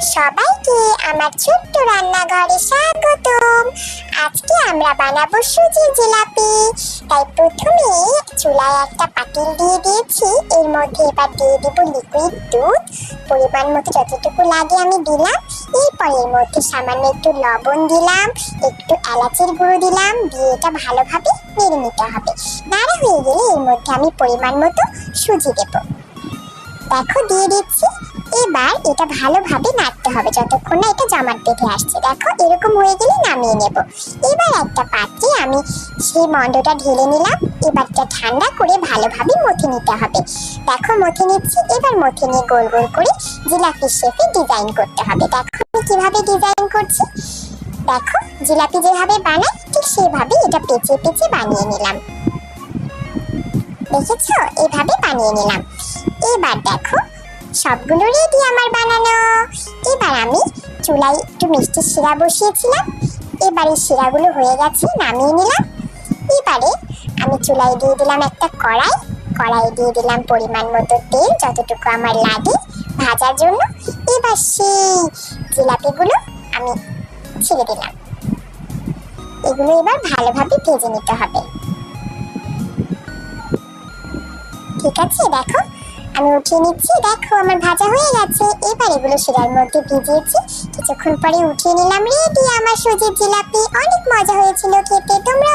সবাইকে আমার ছোট্ট রান্নাঘরে স্বাগতম। আজকে আমরা বানাবো সুজির জিলাপি। তাই প্রথমে চুলায় একটা পাতিল দিয়ে দিয়েছি। এর মধ্যে এবার দিয়ে দেবো লিকুইড দুধ। পরিমাণ মতো যতটুকু লাগে আমি দিলাম। এরপর এর মধ্যে সামান্য একটু লবণ দিলাম, একটু এলাচের গুঁড়ো দিলাম, দিয়ে এটা ভালোভাবে নেড়ে নিতে হবে। নাড়া হয়ে গেলে এর মধ্যে আমি পরিমাণ মতো সুজি দেবো। দেখো দিয়ে দিচ্ছি। এবার এটা ভালোভাবে নাড়তে হবে যতক্ষণ না এটা জমাট বেঁধে আসছে। দেখো, এরকম হয়ে গেলে নামিয়ে নেব। এবার একটা পাত্রে আমি সেই মন্ডটা ঢেলে নিলাম। এবারটা ঠান্ডা করে ভালোভাবে মথে নিতে হবে। দেখো, মথে নিচ্ছি। এবার মথে নিয়ে গোল গোল করে জিলাপির শেপে ডিজাইন করতে হবে। দেখো, আমি কীভাবে ডিজাইন করছি। দেখো, জিলাপি যেভাবে বানাই, ঠিক সেভাবে এটা পেঁচে পেঁচে বানিয়ে নিলাম। দেখেছ? এভাবে বানিয়ে নিলাম। এবার দেখো সবগুলো রেডি আমার বানানো। এবার আমি চুলায় একটু মিষ্টির শিরা বসিয়েছিলাম। এবারে শিরাগুলো হয়ে গেছে, নামিয়ে নিলাম। এবারে আমি চুলায় দিয়ে দিলাম একটা কড়াই। কড়াই দিয়ে দিলাম পরিমাণ মতো তেল, যতটুকু আমার লাগে ভাজার জন্য। এবার সেই জিলাপিগুলো আমি ছেড়ে দিলাম। এগুলো এবার ভালোভাবে ভেজে নিতে হবে। ঠিক আছে, দেখো। আমি উঠিয়ে নিচ্ছি। দেখো, আমার ভাজা হয়ে গেছে। এবার এগুলো শিরার মধ্যে ভিজিয়েছি। কিছুক্ষণ পরে উঠিয়ে নিলাম রেডি। আমার সুজির জিলাপি অনেক মজা হয়েছিল খেতে। খাবে